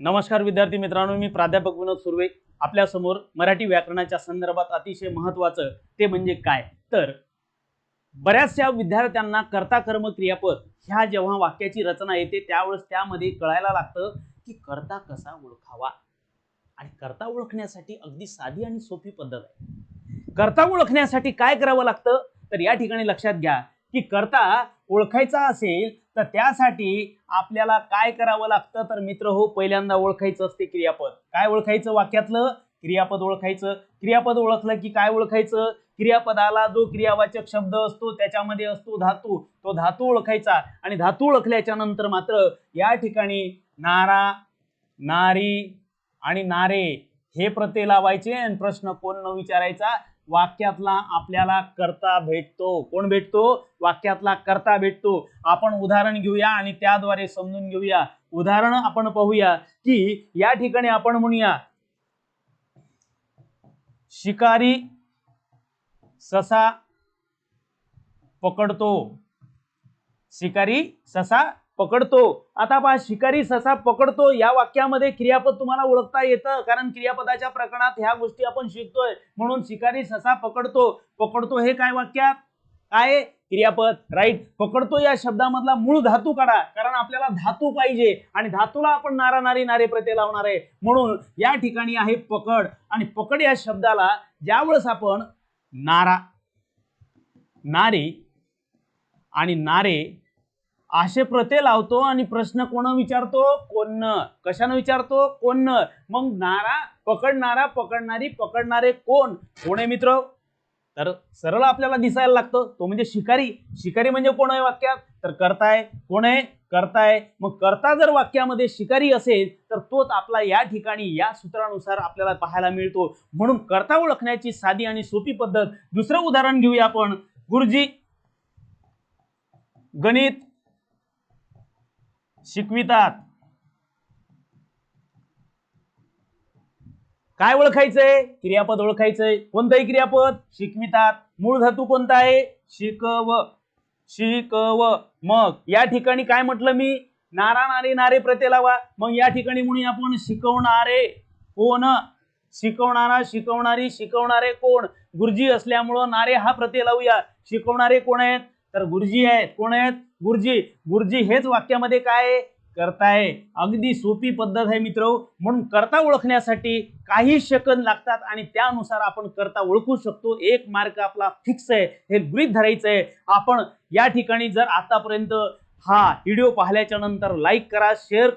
नमस्कार विद्यार्थी मित्रांनो मी प्राध्यापक विनोद सुर्वे. आपल्यासमोर मराठी व्याकरणाच्या संदर्भात अतिशय महत्त्वाचं ते म्हणजे काय? तर बऱ्याचशा विद्यार्थ्यांना कर्ता कर्म क्रियापद ह्या जेव्हा वाक्याची रचना येते त्यावेळेस त्यामध्ये कळायला लागतं की कर्ता कसा ओळखावा. आणि कर्ता ओळखण्यासाठी अगदी साधी आणि सोपी पद्धत आहे. कर्ता ओळखण्यासाठी काय करावं लागतं? तर या ठिकाणी लक्षात घ्या की कर्ता ओळखायचा असेल तर त्यासाठी आपल्याला काय करावं लागतं? तर मित्र हो पहिल्यांदा ओळखायचं असते क्रियापद. काय ओळखायचं वाक्यातलं? क्रियापद ओळखायचं. क्रियापद ओळखलं की काय ओळखायचं? क्रियापदाला जो क्रियावाचक शब्द असतो त्याच्यामध्ये असतो धातू. तो धातू ओळखायचा. आणि धातू ओळखल्याच्या नंतर मात्र या ठिकाणी नारा नारी आणि नारे हे प्रत्यय लावायचे आणि प्रश्न कोण न विचारायचा? वाक्यातला आपल्याला कर्ता भेटतो. कोण भेटतो? वाक्यातला कर्ता भेटतो. आपण उदाहरण घेऊया आणि त्याद्वारे समजून घेऊया. उदाहरण आपण पाहूया की या ठिकाणी आपण म्हणूया शिकारी ससा पकडतो. शिकारी ससा पकडतो. आता पहा शिकारी ससा पकडतो. या वाक्यामध्ये क्रियापद तुम्हाला ओळखता येतं कारण क्रियापदाच्या प्रकरणात ह्या गोष्टी आपण शिकतोय. म्हणून शिकारी ससा पकडतो. पकडतो हे काय वाक्यात? काय? क्रियापद राईट पकडतो या शब्दामधला मूळ धातू काढा कारण आपल्याला धातू पाहिजे आणि धातूला आपण नारा नारी नारे प्रत्यय लावणार आहे. म्हणून या ठिकाणी आहे पकड. आणि पकड या शब्दाला ज्यावेळेस आपण नारा नारी आणि नारे असे प्रत्यय लावतो आणि प्रश्न कोण विचारतो? कोण कशानं विचारतो? कोण मग नारा पकडणारा पकडणारी पकडणारे कोण? कोण आहे मित्र? तर सरळ आपल्याला दिसायला लागतं. तो म्हणजे शिकारी. शिकारी म्हणजे कोण आहे वाक्यात? तर करताय. कोण आहे? करताय. मग करता जर वाक्यामध्ये शिकारी असेल तर तोच आपला या ठिकाणी या सूत्रानुसार आपल्याला पाहायला मिळतो. म्हणून करता ओळखण्याची साधी आणि सोपी पद्धत. दुसरं उदाहरण घेऊया आपण. गुरुजी गणित शिकवितात. काय ओळखायचंय? क्रियापद ओळखायचंय. कोणतंही क्रियापद? शिकवितात. मूळ धातू कोणता आहे? शिकव. शिकव. मग या ठिकाणी काय म्हटलं मी? नारा नारे नारे प्रत्यय लावा. मग या ठिकाणी म्हणून आपण शिकवणारे कोण? शिकवणारा शिकवणारी शिकवणारे कोण? गुरुजी असल्यामुळं नारे हा प्रत्यय लावूया. शिकवणारे कोण आहेत? तर गुरुजी आहेत. कोण आहेत? गुरुजी गुरुजी हेच वाक्यामध्ये काय आहे करताय? अगदी सोपी पद्धत आहे मित्र म्हणून करता ओळखण्यासाठी काही सेकंद लागतात आणि त्यानुसार आपण करता ओळखू शकतो. एक मार्क आपला फिक्स आहे हे गृहित धरायचं आहे. आपण या ठिकाणी जर आतापर्यंत हा व्हिडिओ पाहिल्याच्या नंतर लाईक करा शेअर